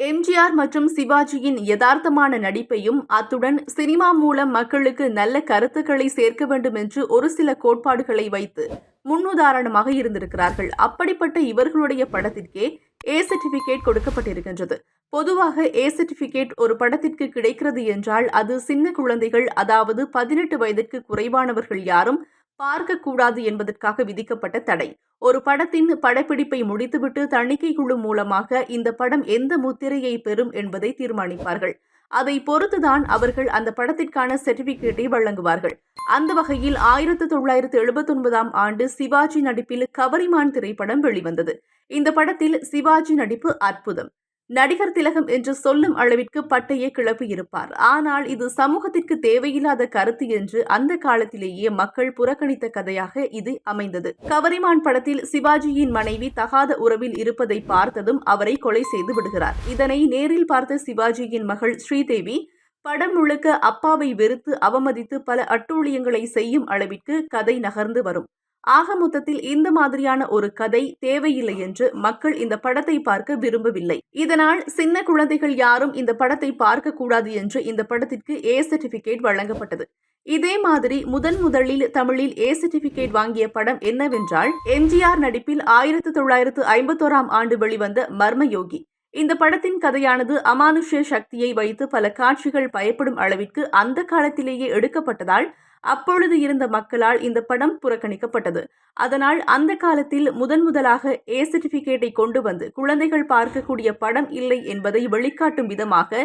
எம்ஜிஆர் மற்றும் சிவாஜியின் யதார்த்தமான நடிப்பையும் அத்துடன் சினிமா மூலம் மக்களுக்கு நல்ல கருத்துக்களை சேர்க்க வேண்டும் என்று ஒரு சில கோட்பாடுகளை வைத்து முன்னுதாரணமாக இருந்திருக்கிறார்கள். அப்படிப்பட்ட இவர்களுடைய படத்திற்கே ஏ சர்டிபிகேட் கொடுக்கப்பட்டிருக்கின்றது. பொதுவாக ஏ சர்டிபிகேட் ஒரு படத்திற்கு கிடைக்கிறது என்றால் அது சின்ன குழந்தைகள் அதாவது பதினெட்டு வயதிற்கு குறைவானவர்கள் யாரும் பார்க்கக்கூடாது என்பதற்காக விதிக்கப்பட்ட தடை. ஒரு படத்தின் படப்பிடிப்பை முடித்துவிட்டு தணிக்கை குழு மூலமாக இந்த படம் எந்த முத்திரையை பெறும் என்பதை தீர்மானிப்பார்கள். அதை பொறுத்துதான் அவர்கள் அந்த படத்திற்கான சர்டிபிகேட்டை வழங்குவார்கள். அந்த வகையில் ஆயிரத்து தொள்ளாயிரத்து எழுபத்தொன்பதாம் ஆண்டு சிவாஜி நடிப்பில் கவரிமான் திரைப்படம் வெளிவந்தது. இந்த படத்தில் சிவாஜி நடிப்பு அற்புதம். நடிகர் திலகம் என்று சொல்லும் அளவிற்கு பட்டையே கிளப்பி இருப்பார் ஆனால் இது சமூகத்திற்கு தேவையில்லாத கருத்து என்று அந்த காலத்திலேயே மக்கள் புறக்கணித்த கதையாக இது அமைந்தது. கவரிமான் படத்தில் சிவாஜியின் மனைவி தகாத உறவில் இருப்பதை பார்த்ததும் அவரை கொலை செய்து விடுகிறார். இதனை நேரில் பார்த்த சிவாஜியின் மகள் ஸ்ரீதேவி படம் முழுக்க அப்பாவை வெறுத்து அவமதித்து பல அட்டூழியங்களை செய்யும் அளவிற்கு கதை நகர்ந்து வரும். ஆக மொத்தத்தில் இந்த மாதிரியான ஒரு கதை தேவையில்லை என்று மக்கள் இந்த படத்தை பார்க்க விரும்பவில்லை. இதனால் சின்ன குழந்தைகள் யாரும் இந்த படத்தை பார்க்க கூடாது என்று இந்த படத்திற்கு ஏ சர்டிபிகேட் வழங்கப்பட்டது. இதே மாதிரி முதன் முதலில் தமிழில் ஏ சர்டிபிகேட் வாங்கிய படம் என்னவென்றால் எம்ஜிஆர் நடிப்பில் ஆயிரத்தி தொள்ளாயிரத்து ஐம்பத்தோராம் ஆண்டு வெளிவந்த மர்மயோகி. இந்த படத்தின் கதையானது அமானுஷ்ய சக்தியை வைத்து பல காட்சிகள் பயப்படும் அளவிற்கு அந்த காலத்திலேயே எடுக்கப்பட்டதால் அப்பொழுது இருந்த மக்களால் இந்த படம் புறக்கணிக்கப்பட்டது. அதனால் அந்த காலத்தில் முதன் முதலாக ஏ சர்டிபிகேட்டை கொண்டு வந்து குழந்தைகள் பார்க்கக்கூடிய படம் இல்லை என்பதை வெளிக்காட்டும் விதமாக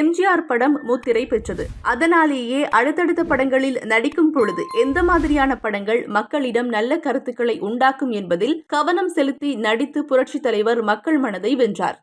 எம்ஜிஆர் படம் முத்திரை பெற்றது. அதனாலேயே அடுத்தடுத்த படங்களில் நடிக்கும் பொழுது எந்த மாதிரியான படங்கள் மக்களிடம் நல்ல கருத்துக்களை உண்டாக்கும் என்பதில் கவனம் செலுத்தி நடித்து புரட்சித் தலைவர் மக்கள் மனதை வென்றார்.